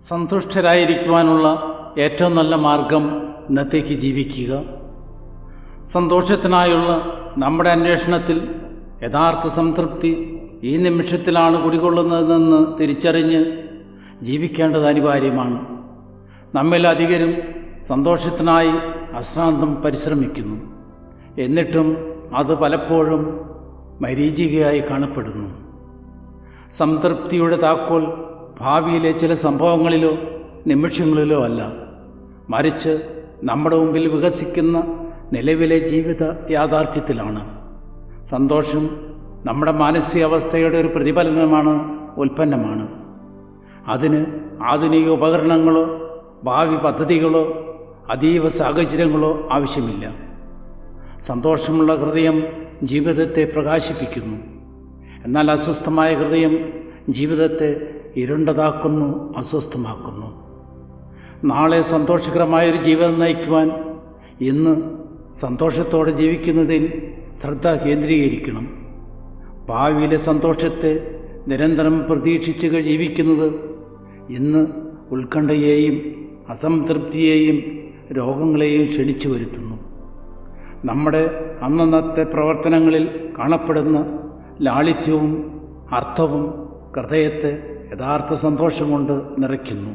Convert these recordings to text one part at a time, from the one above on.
സന്തുഷ്ടരായിരിക്കുവാനുള്ള ഏറ്റവും നല്ല മാർഗം ഇന്നത്തേക്ക് ജീവിക്കുക. സന്തോഷത്തിനായുള്ള നമ്മുടെ അന്വേഷണത്തിൽ യഥാർത്ഥ സംതൃപ്തി ഈ നിമിഷത്തിലാണ് കുടികൊള്ളുന്നതെന്ന് തിരിച്ചറിഞ്ഞ് ജീവിക്കേണ്ടത് അനിവാര്യമാണ്. നമ്മിൽ അധികരും സന്തോഷത്തിനായി അശ്രാന്തം പരിശ്രമിക്കുന്നു. എന്നിട്ടും അത് പലപ്പോഴും മരീചികയായി കാണപ്പെടുന്നു. സംതൃപ്തിയുടെ താക്കോൽ ഭാവിയിലെ ചില സംഭവങ്ങളിലോ നിമിഷങ്ങളിലോ അല്ല. മറിച്ച് നമ്മുടെ മുമ്പിൽ വികസിക്കുന്ന നിലവിലെ ജീവിത യാഥാർത്ഥ്യത്തിലാണ്. സന്തോഷം നമ്മുടെ മാനസികാവസ്ഥയുടെ ഒരു പ്രതിഫലനമാണ് ഉൽപ്പന്നമാണ്. അതിന് ആധുനിക ഉപകരണങ്ങളോ ഭാവി പദ്ധതികളോ അതീവ സാഹചര്യങ്ങളോ ആവശ്യമില്ല. സന്തോഷമുള്ള ഹൃദയം ജീവിതത്തെ പ്രകാശിപ്പിക്കുന്നു. എന്നാൽ അസ്വസ്ഥമായ ഹൃദയം ജീവിതത്തെ ഇരുണ്ടതാക്കുന്നു അസ്വസ്ഥമാക്കുന്നു. നാളെ സന്തോഷകരമായൊരു ജീവിതം നയിക്കുവാൻ ഇന്ന് സന്തോഷത്തോടെ ജീവിക്കുന്നതിൽ ശ്രദ്ധ കേന്ദ്രീകരിക്കണം. ഭാവിയിലെ സന്തോഷത്തെ നിരന്തരം പ്രതീക്ഷിച്ച് ജീവിക്കുന്നത് ഇന്ന് ഉത്കണ്ഠയെയും അസംതൃപ്തിയെയും രോഗങ്ങളെയും ക്ഷണിച്ചു വരുത്തുന്നു. നമ്മുടെ അന്നന്നത്തെ പ്രവർത്തനങ്ങളിൽ കാണപ്പെടുന്ന ലാളിത്യവും അർത്ഥവും ഹൃദയത്തെ യഥാർത്ഥ സന്തോഷം കൊണ്ട് നിറയ്ക്കുന്നു.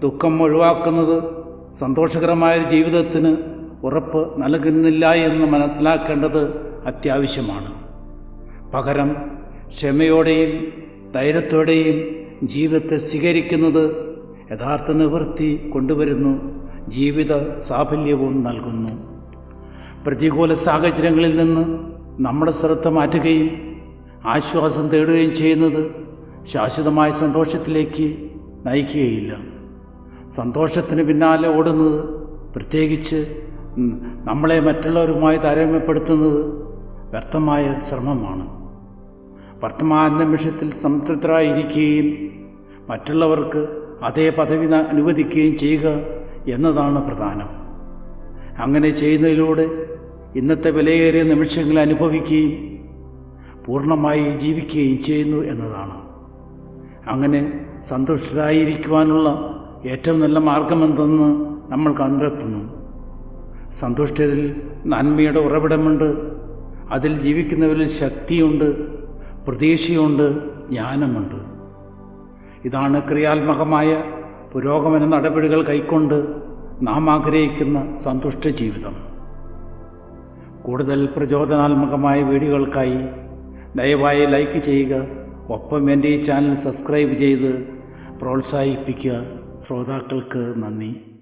ദുഃഖം ഒഴിവാക്കുന്നത് സന്തോഷകരമായൊരു ജീവിതത്തിന് ഉറപ്പ് നൽകുന്നില്ല എന്ന് മനസ്സിലാക്കേണ്ടത് അത്യാവശ്യമാണ്. പകരം ക്ഷമയോടെയും ധൈര്യത്തോടെയും ജീവിതത്തെ സ്വീകരിക്കുന്നത് യഥാർത്ഥ നിവൃത്തി കൊണ്ടുവരുന്നു ജീവിത സാഫല്യവും നൽകുന്നു. പ്രതികൂല സാഹചര്യങ്ങളിൽ നിന്ന് നമ്മുടെ ശ്രദ്ധ മാറ്റുകയും ആശ്വാസം തേടുകയും ചെയ്യുന്നത് ശാശ്വതമായ സന്തോഷത്തിലേക്ക് നയിക്കുകയില്ല. സന്തോഷത്തിന് പിന്നാലെ ഓടുന്നത് പ്രത്യേകിച്ച് നമ്മളെ മറ്റുള്ളവരുമായി താരതമ്യപ്പെടുത്തുന്നത് വ്യർത്ഥമായ ശ്രമമാണ്. വർത്തമാന നിമിഷത്തിൽ സംതൃപ്തരായിരിക്കുകയും മറ്റുള്ളവർക്ക് അതേ പദവി അനുവദിക്കുകയും ചെയ്യുക എന്നതാണ് പ്രധാനം. അങ്ങനെ ചെയ്യുന്നതിലൂടെ ഇന്നത്തെ വിലയേറിയ നിമിഷങ്ങൾ അനുഭവിക്കുകയും പൂർണമായി ജീവിക്കുകയും ചെയ്യുന്നു എന്നതാണ്. അങ്ങനെ സന്തുഷ്ടരായിരിക്കുവാനുള്ള ഏറ്റവും നല്ല മാർഗമെന്തെന്ന് നമ്മൾ കണ്ടെത്തുന്നു. സന്തുഷ്ടരിൽ നന്മയുടെ ഉറവിടമുണ്ട്. അതിൽ ജീവിക്കുന്നവരിൽ ശക്തിയുണ്ട് പ്രതീക്ഷയുണ്ട് ജ്ഞാനമുണ്ട്. ഇതാണ് ക്രിയാത്മകമായ പുരോഗമന നടപടികൾ കൈക്കൊണ്ട് നാം ആഗ്രഹിക്കുന്ന സന്തുഷ്ട ജീവിതം. കൂടുതൽ പ്രചോദനാത്മകമായ വീഡിയോകൾക്കായി ദയവായി ലൈക്ക് ചെയ്യുക. ഒപ്പം എന്റെ ഈ ചാനൽ സബ്സ്ക്രൈബ് ചെയ്ത് പ്രോത്സാഹിപ്പിക്കുക. ശ്രോതാക്കൾക്ക് നന്ദി.